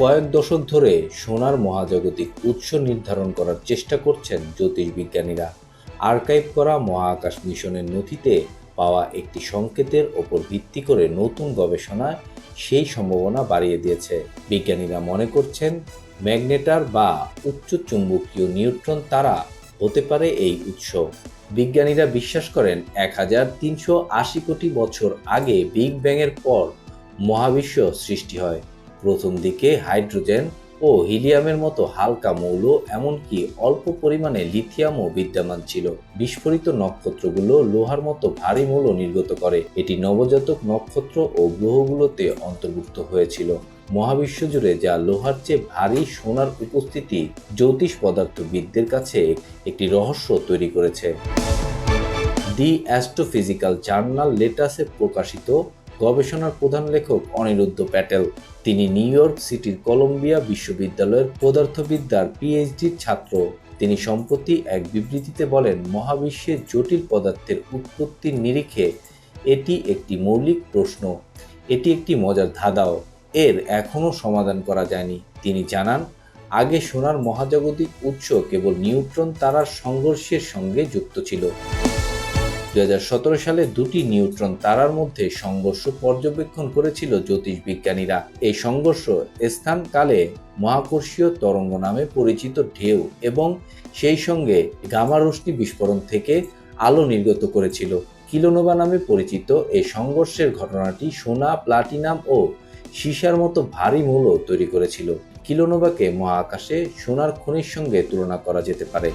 কয়েক দশক ধরে সোনার মহাজাগতিক উৎস নির্ধারণ করার চেষ্টা করছেন জ্যোতির্বিজ্ঞানীরা আর্কাইভ করা মহাকাশ মিশনের নথিতে পাওয়া একটি সংকেতের ওপর ভিত্তি করে নতুন গবেষণায় সেই সম্ভাবনা বাড়িয়ে দিয়েছে। বিজ্ঞানীরা মনে করছেন, ম্যাগনেটার বা উচ্চ চুম্বকীয় নিউট্রন তারা হতে পারে এই উৎস। বিজ্ঞানীরা বিশ্বাস করেন, এক হাজার তিনশো আশি কোটি বছর আগে বিগ ব্যাংয়ের পর মহাবিশ্ব সৃষ্টি হয়। প্রথম দিকে হাইড্রোজেন ও হিলিয়ামের মতো হালকা মৌল, এমনকি অল্প পরিমাণে লিথিয়ামও বিদ্যমান ছিল। বিস্ফোরিত নক্ষত্রগুলো লোহার মতো ভারী মৌল নির্গত করে। এটি নবজাতক নক্ষত্র ও গ্রহগুলোতে অন্তর্ভুক্ত হয়েছিল। মহাবিশ্ব জুড়ে যা লোহার চেয়ে ভারী সোনার উপস্থিতি জ্যোতিষ পদার্থবিদদের কাছে একটি রহস্য তৈরি করেছে। দি অ্যাস্ট্রোফিজিক্যাল জার্নাল লেটাসে প্রকাশিত গবেষণার প্রধান লেখক অনিরুদ্ধ প্যাটেল। তিনি নিউ ইয়র্ক সিটির কলম্বিয়া বিশ্ববিদ্যালয়ের পদার্থবিদ্যার পিএইচডির ছাত্র। তিনি সম্প্রতি এক বিবৃতিতে বলেন মহাবিশ্বের জটিল পদার্থের উৎপত্তির নিরিখে এটি একটি মৌলিক প্রশ্ন। এটি একটি মজার ধাঁধাও। এর এখনও সমাধান করা যায়নি। তিনি জানান, আগে সোনার মহাজাগতিক উৎস কেবল নিউট্রন, তারার সংঘর্ষের সঙ্গে যুক্ত ছিল। দু হাজার সতেরো সালে দুটি নিউট্রন তারার মধ্যে সংঘর্ষ পর্যবেক্ষণ করেছিল জ্যোতিষবিজ্ঞানীরা এই সংঘর্ষ স্থান কালে মহাকর্ষীয় তরঙ্গ নামে পরিচিত ঢেউ এবং সেই সঙ্গে গামা রশ্মি বিস্ফোরণ থেকে আলো নির্গত করেছিল। কিলোনোভা নামে পরিচিত এই সংঘর্ষের ঘটনাটি সোনা, প্লাটিনাম ও সীসার মতো ভারী মৌল তৈরি করেছিল। কিলোনোভাকে মহাকাশে সোনার খনির সঙ্গে তুলনা করা যেতে পারে।